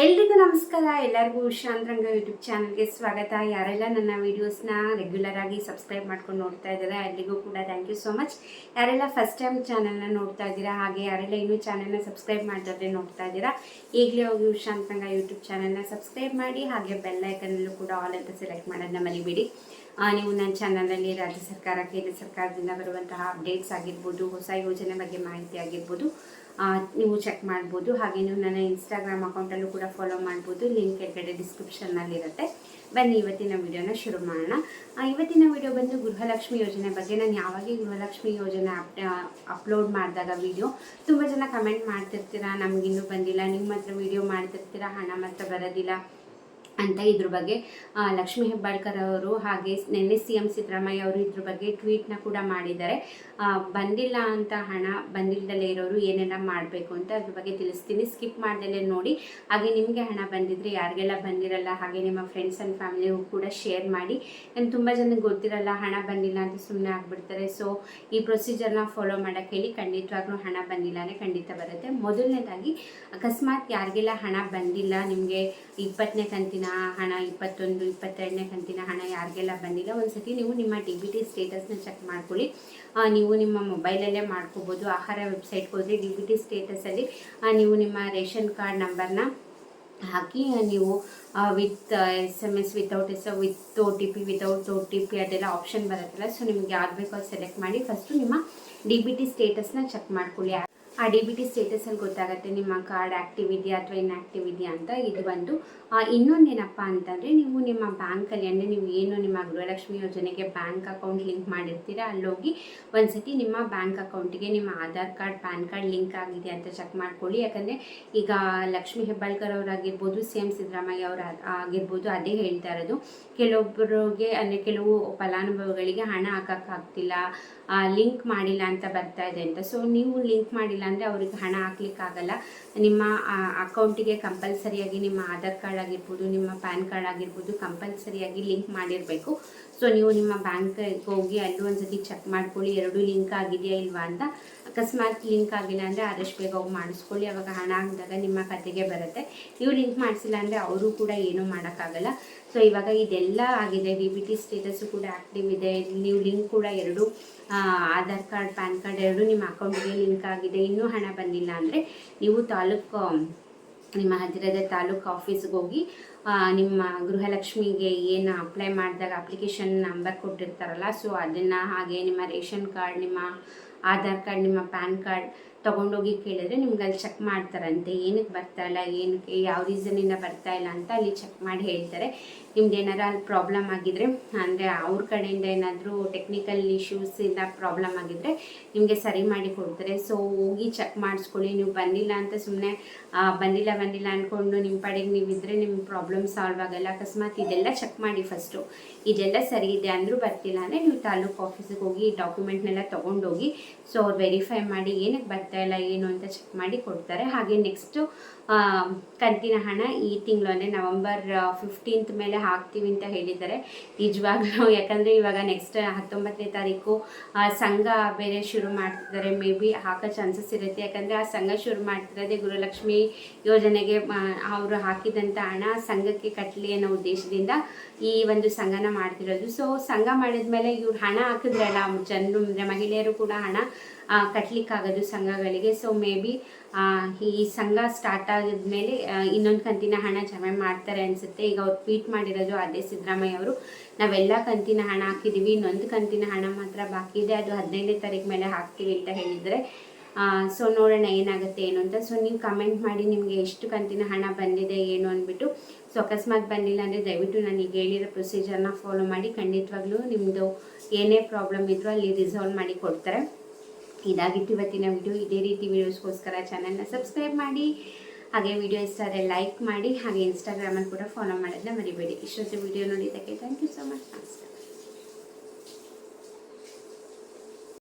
ಎಲ್ರಿಗೂ ನಮಸ್ಕಾರ. ಎಲ್ಲರಿಗೂ ಶಾಂತರಂಗ ಯೂಟ್ಯೂಬ್ ಚಾನಲ್ಗೆ ಸ್ವಾಗತ. ಯಾರೆಲ್ಲ ನನ್ನ ವೀಡಿಯೋಸ್ನ ರೆಗ್ಯುಲರ್ ಆಗಿ ಸಬ್ಸ್ಕ್ರೈಬ್ ಮಾಡ್ಕೊಂಡು ನೋಡ್ತಾ ಇದ್ದಾರೆ, ಎಲ್ರಿಗೂ ಕೂಡ ಥ್ಯಾಂಕ್ ಯು ಸೋ ಮಚ್ ಯಾರೆಲ್ಲ ಫಸ್ಟ್ ಟೈಮ್ ಚಾನಲ್ನ ನೋಡ್ತಾ ಇದ್ದೀರಾ, ಹಾಗೆ ಯಾರೆಲ್ಲ ಇನ್ನೂ ಚಾನಲ್ನ ಸಬ್ಸ್ಕ್ರೈಬ್ ಮಾಡಿದ್ರೆ ನೋಡ್ತಾ ಇದ್ದೀರಾ, ಈಗಲೇ ಹೋಗಿ ಶಾಂತರಂಗ ಯೂಟ್ಯೂಬ್ ಚಾನಲ್ನ ಸಬ್ಸ್ಕ್ರೈಬ್ ಮಾಡಿ, ಹಾಗೆ ಬೆಲ್ಲೈಕನಲ್ಲೂ ಕೂಡ ಆಲ್ ಅಂತ ಸೆಲೆಕ್ಟ್ ಮಾಡೋದನ್ನ ಮರಿಬೇಡಿ. ನೀವು ನನ್ನ ಚಾನಲಲ್ಲಿ ರಾಜ್ಯ ಸರ್ಕಾರ, ಕೇಂದ್ರ ಸರ್ಕಾರದಿಂದ ಬರುವಂತಹ ಅಪ್ಡೇಟ್ಸ್ ಆಗಿರ್ಬೋದು, ಹೊಸ ಯೋಜನೆ ಬಗ್ಗೆ ಮಾಹಿತಿ ಆಗಿರ್ಬೋದು ನೀವು ಚೆಕ್ ಮಾಡ್ಬೋದು. ಹಾಗೆ ನೀವು ನನ್ನ ಇನ್ಸ್ಟಾಗ್ರಾಮ್ ಅಕೌಂಟಲ್ಲೂ ಕೂಡ ಫಾಲೋ ಮಾಡ್ಬೋದು. ಲಿಂಕ್ ಕೆಳಗಡೆ ಡಿಸ್ಕ್ರಿಪ್ಷನ್ನಲ್ಲಿರುತ್ತೆ ಬನ್ನಿ, ಇವತ್ತಿನ ವಿಡಿಯೋನ ಶುರು ಮಾಡೋಣ. ಇವತ್ತಿನ ವಿಡಿಯೋ ಬಂದು ಗೃಹಲಕ್ಷ್ಮಿ ಯೋಜನೆ ಬಗ್ಗೆ. ನಾನು ಯಾವಾಗ ಗೃಹಲಕ್ಷ್ಮಿ ಯೋಜನೆ ಅಪ್ ಅಪ್ಲೋಡ್ ಮಾಡಿದಾಗ ವಿಡಿಯೋ ತುಂಬ ಜನ ಕಮೆಂಟ್ ಮಾಡ್ತಿರ್ತೀರಾ? ನಮಗಿನ್ನೂ ಬಂದಿಲ್ಲ. ನಿಮ್ಮ ಹತ್ರ ವಿಡಿಯೋ ಮಾಡ್ತಿರ್ತೀರಾ? ಹಣ ಮಾತ್ರ ಬರೋದಿಲ್ಲ. ಅಂತ ಇದ್ರ ಬಗ್ಗೆ ಲಕ್ಷ್ಮೀ ಹೆಬ್ಬಾಳ್ಕರ್ ಅವರು ಹಾಗೆ ನಿನ್ನೆ ಸಿ ಎಂ ಸಿದ್ದರಾಮಯ್ಯ ಅವರು ಇದ್ರ ಬಗ್ಗೆ ಟ್ವೀಟ್ನ ಕೂಡ ಮಾಡಿದ್ದಾರೆ. ಬಂದಿಲ್ಲ ಅಂತ ಹಣ ಬಂದಿಲ್ಲದಲ್ಲೇ ಇರೋರು ಏನೆಲ್ಲ ಮಾಡಬೇಕು ಅಂತ ಅದ್ರ ಬಗ್ಗೆ ತಿಳಿಸ್ತೀನಿ. ಸ್ಕಿಪ್ ಮಾಡ್ದಲೇ ನೋಡಿ. ಹಾಗೆ ನಿಮಗೆ ಹಣ ಬಂದಿದ್ರೆ ಯಾರಿಗೆಲ್ಲ ಬಂದಿರಲ್ಲ, ಹಾಗೆ ನಿಮ್ಮ ಫ್ರೆಂಡ್ಸ್ ಆ್ಯಂಡ್ ಫ್ಯಾಮಿಲಿಗೂ ಕೂಡ ಶೇರ್ ಮಾಡಿ. ನಾನು ತುಂಬ ಜನಕ್ಕೆ ಗೊತ್ತಿರಲ್ಲ, ಹಣ ಬಂದಿಲ್ಲ ಅಂತ ಸುಮ್ಮನೆ ಆಗಿಬಿಡ್ತಾರೆ. ಸೊ ಈ ಪ್ರೊಸೀಜರ್ನ ಫಾಲೋ ಮಾಡೋಕ್ಕೆ ಹೇಳಿ ಖಂಡಿತವಾಗ್ಲೂ ಹಣ ಬಂದಿಲ್ಲ ಅಂದರೆ ಖಂಡಿತ ಬರುತ್ತೆ. ಮೊದಲನೇದಾಗಿ, ಅಕಸ್ಮಾತ್ ಯಾರಿಗೆಲ್ಲ ಹಣ ಬಂದಿಲ್ಲ, ನಿಮಗೆ ಇಪ್ಪತ್ತನೇ ಕಂತಿನ ಹಣ, ಇಪ್ಪತ್ತೊಂದು, ಇಪ್ಪತ್ತೆರಡನೇ ಕಂತಿನ ಹಣ ಯಾರಿಗೆಲ್ಲ ಬಂದಿಲ್ಲ, ಒಂದ್ಸತಿ ನೀವು ನಿಮ್ಮ ಡಿ ಬಿ ಟಿ ಸ್ಟೇಟಸ್ನ ಚೆಕ್ ಮಾಡ್ಕೊಳ್ಳಿ. ನೀವು ನಿಮ್ಮ ಮೊಬೈಲಲ್ಲೇ ಮಾಡ್ಕೋಬೋದು. ಆಹಾರ ವೆಬ್ಸೈಟ್ಗೆ ಹೋದರೆ ಡಿ ಬಿ ಟಿ ಸ್ಟೇಟಸಲ್ಲಿ ನೀವು ನಿಮ್ಮ ರೇಷನ್ ಕಾರ್ಡ್ ನಂಬರ್ನ ಹಾಕಿ ನೀವು with S M S without S with O T P without O T P ಅದೆಲ್ಲ ಆಪ್ಷನ್ ಬರುತ್ತಲ್ಲ ಸೊ ನಿಮ್ಗೆ ಯಾವ್ದು ಬೇಕೋ ಅದು ಸೆಲೆಕ್ಟ್ ಮಾಡಿ ಫಸ್ಟು ನಿಮ್ಮ ಡಿ ಬಿ ಟಿ ಸ್ಟೇಟಸ್ನ ಚೆಕ್ ಮಾಡ್ಕೊಳ್ಳಿ. ಆ ಡಿ ಬಿ ಟಿ ಸ್ಟೇಟಸಲ್ಲಿ ಗೊತ್ತಾಗುತ್ತೆ ನಿಮ್ಮ ಕಾರ್ಡ್ ಆ್ಯಕ್ಟಿವ್ ಇದೆಯಾ ಅಥವಾ ಇನ್ಆ್ಯಕ್ಟಿವ್ ಇದೆಯಾ ಅಂತ ಇದು ಆ, ಇನ್ನೊಂದೇನಪ್ಪ ಅಂತಂದರೆ ನೀವು ನಿಮ್ಮ ಬ್ಯಾಂಕಲ್ಲಿ ಅಂದರೆ ನೀವು ಏನು ನಿಮ್ಮ ಗೃಹಲಕ್ಷ್ಮಿ ಯೋಜನೆಗೆ ಬ್ಯಾಂಕ್ ಅಕೌಂಟ್ ಲಿಂಕ್ ಮಾಡಿರ್ತೀರ ಅಲ್ಲೋಗಿ ಒಂದ್ಸತಿ ನಿಮ್ಮ ಬ್ಯಾಂಕ್ ಅಕೌಂಟಿಗೆ ನಿಮ್ಮ Aadhaar card pan card link ಆಗಿದೆ ಅಂತ ಚೆಕ್ ಮಾಡ್ಕೊಳ್ಳಿ. ಯಾಕಂದರೆ ಈಗ ಲಕ್ಷ್ಮೀ ಹೆಬ್ಬಾಳ್ಕರ್ ಅವರಾಗಿರ್ಬೋದು ಸಿ ಎಂ ಸಿದ್ದರಾಮಯ್ಯ ಅವರು ಆಗಿರ್ಬೋದು ಅದೇ ಹೇಳ್ತಾ ಇರೋದು. ಕೆಲವೊಬ್ಬರಿಗೆ ಅಂದರೆ ಕೆಲವು ಫಲಾನುಭವಿಗಳಿಗೆ ಹಣ ಹಾಕೋಕ್ಕಾಗ್ತಿಲ್ಲ ಲಿಂಕ್ ಮಾಡಿಲ್ಲ ಅಂತ ಬರ್ತಾ ಇದೆ ಅಂತ. ಸೊ ನೀವು ಲಿಂಕ್ ಮಾಡಿಲ್ಲ ಅಂದರೆ ಅವ್ರಿಗೆ ಹಣ ಹಾಕ್ಲಿಕ್ಕಾಗಲ್ಲ. ನಿಮ್ಮ ಅಕೌಂಟಿಗೆ ಕಂಪಲ್ಸರಿಯಾಗಿ ನಿಮ್ಮ ಆಧಾರ್ ಕಾರ್ಡ್ ಆಗಿರ್ಬೋದು, ನಿಮ್ಮ ಪ್ಯಾನ್ ಕಾರ್ಡ್ ಆಗಿರ್ಬೋದು ಕಂಪಲ್ಸರಿಯಾಗಿ ಲಿಂಕ್ ಮಾಡಿರಬೇಕು. ಸೊ, ನೀವು ನಿಮ್ಮ ಬ್ಯಾಂಕ್ಗೆ ಹೋಗಿ ಅಲ್ಲೂ ಒಂದ್ಸತಿ ಚೆಕ್ ಮಾಡ್ಕೊಳ್ಳಿ, ಎರಡು ಲಿಂಕ್ ಆಗಿದೆಯಾ ಇಲ್ವಾ ಅಂತ. ಅಕಸ್ಮಾತ್ ಲಿಂಕ್ ಆಗಿಲ್ಲ ಅಂದರೆ ಆದಷ್ಟು ಬೇಗ ಹೋಗಿ ಮಾಡಿಸ್ಕೊಳ್ಳಿ. ಅವಾಗ ಹಣ ಆಗಿದಾಗ ನಿಮ್ಮ ಖಾತೆಗೆ ಬರುತ್ತೆ. ನೀವು ಲಿಂಕ್ ಮಾಡಿಸಿಲ್ಲ ಅಂದರೆ ಅವರು ಕೂಡ ಏನೂ ಮಾಡೋಕ್ಕಾಗಲ್ಲ. ಸೊ ಇವಾಗ ಇದೆಲ್ಲ ಆಗಿದೆ. ಡಿ ಬಿ ಟಿ ಸ್ಟೇಟಸ್ಸು ಕೂಡ ಆ್ಯಕ್ಟಿವ್ ಇದೆ. ನೀವು ಲಿಂಕ್ ಕೂಡ ಎರಡು ಆಧಾರ್ ಕಾರ್ಡ್ ಪ್ಯಾನ್ ಕಾರ್ಡ್ ಎರಡು ನಿಮ್ಮ ಅಕೌಂಟಿಗೆ ಲಿಂಕ್ ಆಗಿದೆ. ಇನ್ನೂ ಹಣ ಬಂದಿಲ್ಲ ಅಂದರೆ ನೀವು ತಾಲೂಕು, ನಿಮ್ಮ ಹತ್ತಿರದ ತಾಲೂಕು ಆಫೀಸ್ಗೆ ಹೋಗಿ ನಿಮ್ಮ ಗೃಹಲಕ್ಷ್ಮಿಗೆ ಏನು ಅಪ್ಲೈ ಮಾಡಿದಾಗ ಅಪ್ಲಿಕೇಶನ್ ನಂಬರ್ ಕೊಟ್ಟಿರ್ತಾರಲ್ಲ ಸೊ ಅದನ್ನು ಹಾಗೆ ನಿಮ್ಮ ರೇಷನ್ ಕಾರ್ಡ್ ನಿಮ್ಮ ಆಧಾರ್ ಕಾರ್ಡ್, ನಿಮ್ಮ ಪ್ಯಾನ್ ಕಾರ್ಡ್ ತೊಗೊಂಡೋಗಿ ಕೇಳಿದ್ರೆ ನಿಮ್ಗೆ ಅಲ್ಲಿ ಚೆಕ್ ಮಾಡ್ತಾರಂತೆ. ಏನಕ್ಕೆ ಬರ್ತಾ ಇಲ್ಲ, ಏನಕ್ಕೆ, ಯಾವ ರೀಸನಿಂದ ಬರ್ತಾ ಇಲ್ಲ ಅಂತ ಅಲ್ಲಿ ಚೆಕ್ ಮಾಡಿ ಹೇಳ್ತಾರೆ. ನಿಮ್ದು ಏನಾರು ಅಲ್ಲಿ ಪ್ರಾಬ್ಲಮ್ ಆಗಿದ್ರೆ, ಅಂದರೆ ಅವ್ರ ಕಡೆಯಿಂದ ಏನಾದರೂ ಟೆಕ್ನಿಕಲ್ ಇಶ್ಯೂಸಿಂದ ಪ್ರಾಬ್ಲಮ್ ಆಗಿದ್ರೆ ನಿಮಗೆ ಸರಿ ಮಾಡಿ ಕೊಡ್ತಾರೆ. ಸೊ ಹೋಗಿ ಚೆಕ್ ಮಾಡಿಸ್ಕೊಳ್ಳಿ. ನೀವು ಬಂದಿಲ್ಲ ಅಂತ ಸುಮ್ಮನೆ ಬಂದಿಲ್ಲ ಬಂದಿಲ್ಲ ಅಂದ್ಕೊಂಡು ನಿಮ್ಮ ಪಡೆಗೆ ನೀವಿದ್ರೆ ನಿಮ್ಮ ಪ್ರಾಬ್ಲಮ್ ಸಾಲ್ವ್ ಆಗಲ್ಲ. ಅಕಸ್ಮಾತ್ ಇದೆಲ್ಲ ಚೆಕ್ ಮಾಡಿ ಫಸ್ಟು ಇದೆಲ್ಲ ಸರಿ ಇದೆ ಅಂದರೂ ಬರ್ತಿಲ್ಲ ಅಂದರೆ ನೀವು ತಾಲೂಕು ಆಫೀಸಿಗೆ ಹೋಗಿ ಡಾಕ್ಯುಮೆಂಟ್ನೆಲ್ಲ ತೊಗೊಂಡೋಗಿ ಸೊ ಅವ್ರು ವೆರಿಫೈ ಮಾಡಿ ಏನಕ್ಕೆ ಬರ್ತಾ ಇಲ್ಲ, ಏನು ಅಂತ ಚೆಕ್ ಮಾಡಿ ಕೊಡ್ತಾರೆ. ಹಾಗೆ ನೆಕ್ಸ್ಟು ಕಂತಿನ ಹಣ ಈ ತಿಂಗಳು ಅಂದರೆ ನವಂಬರ್ ಫಿಫ್ಟೀನ್ತ್ ಮೇಲೆ ಹಾಕ್ತೀವಿ ಅಂತ ಹೇಳಿದ್ದಾರೆ. ನಿಜವಾಗ್ಲೂ, ಯಾಕಂದರೆ ಇವಾಗ ನೆಕ್ಸ್ಟ್ ಹತ್ತೊಂಬತ್ತನೇ ತಾರೀಕು ಸಂಘ ಬೇರೆ ಶುರು ಮಾಡ್ತಿದ್ದಾರೆ. ಮೇ ಬಿ ಹಾಕೋ ಚಾನ್ಸಸ್ ಇರುತ್ತೆ. ಯಾಕಂದರೆ ಆ ಸಂಘ ಶುರು ಮಾಡ್ತಿರೋದೇ ಗುರುಲಕ್ಷ್ಮಿ ಯೋಜನೆಗೆ ಅವರು ಹಾಕಿದಂಥ ಹಣ ಸಂಘಕ್ಕೆ ಕಟ್ಟಲಿ ಅನ್ನೋ ಉದ್ದೇಶದಿಂದ ಈ ಒಂದು ಸಂಘನ ಮಾಡ್ತಿರೋದು. ಸೊ ಸಂಘ ಮಾಡಿದ್ಮೇಲೆ ಇವ್ರು ಹಣ ಹಾಕಿದ್ರಲ್ಲ ಜನರು, ಅಂದರೆ ಮಹಿಳೆಯರು ಕೂಡ ಹಣ ಆ, ಕಟ್ಲಿಕ್ಕಾಗೋದು ಸಂಘಗಳಿಗೆ. ಸೊ ಮೇ ಬಿ ಈ ಸಂಘ ಸ್ಟಾರ್ಟ್ ಆಗಿದ್ಮೇಲೆ ಇನ್ನೊಂದು ಕಂತಿನ ಹಣ ಜಮೆ ಮಾಡ್ತಾರೆ ಅನಿಸುತ್ತೆ. ಈಗ ಅವ್ರು ಟ್ವೀಟ್ ಮಾಡಿರೋದು ಅದೇ ಸಿದ್ದರಾಮಯ್ಯ ಅವರು. ನಾವೆಲ್ಲ ಕಂತಿನ ಹಣ ಹಾಕಿದ್ದೀವಿ ಇನ್ನೊಂದು ಕಂತಿನ ಹಣ ಮಾತ್ರ ಬಾಕಿ ಇದೆ. ಅದು ಹದಿನೈದನೇ ತಾರೀಕು ಮೇಲೆ ಹಾಕ್ತೀವಿ ಅಂತ ಹೇಳಿದರೆ ಸೊ ನೋಡೋಣ ಏನಾಗುತ್ತೆ ಏನು ಅಂತ. ಸೊ ನೀವು ಕಮೆಂಟ್ ಮಾಡಿ ನಿಮಗೆ ಎಷ್ಟು ಕಂತಿನ ಹಣ ಬಂದಿದೆ ಏನು ಅಂದ್ಬಿಟ್ಟು. ಸೊ ಅಕಸ್ಮಾತ್ ಬಂದಿಲ್ಲ ಅಂದರೆ ದಯವಿಟ್ಟು ನಾನು ಈಗ ಹೇಳಿರೋ ಪ್ರೊಸೀಜರ್ನ ಫಾಲೋ ಮಾಡಿ. ಖಂಡಿತವಾಗ್ಲೂ ನಿಮ್ಮದು ಏನೇ ಪ್ರಾಬ್ಲಮ್ ಇದ್ರೂ ಅಲ್ಲಿ ರಿಸಾಲ್ವ್ ಮಾಡಿ ಕೊಡ್ತಾರೆ. ಇದಾಗಿತ್ತು ಇವತ್ತಿನ ವಿಡಿಯೋ. ಇದೇ ರೀತಿ ವಿಡಿಯೋಸ್ಗೋಸ್ಕರ ಚಾನಲ್ನ ಸಬ್ಸ್ಕ್ರೈಬ್ ಮಾಡಿ, ಹಾಗೆ ವಿಡಿಯೋ ಇಷ್ಟ ಆದರೆ ಲೈಕ್ ಮಾಡಿ, ಹಾಗೆ ಇನ್ಸ್ಟಾಗ್ರಾಮಲ್ಲಿ ಕೂಡ ಫಾಲೋ ಮಾಡೋದನ್ನ ಮರಿಬೇಡಿ. ಇಷ್ಟೊತ್ತು ವಿಡಿಯೋ ನೋಡಿದ್ದಕ್ಕೆ ಥ್ಯಾಂಕ್ ಯು ಸೊ ಮಚ್ ನಮಸ್ಕಾರ.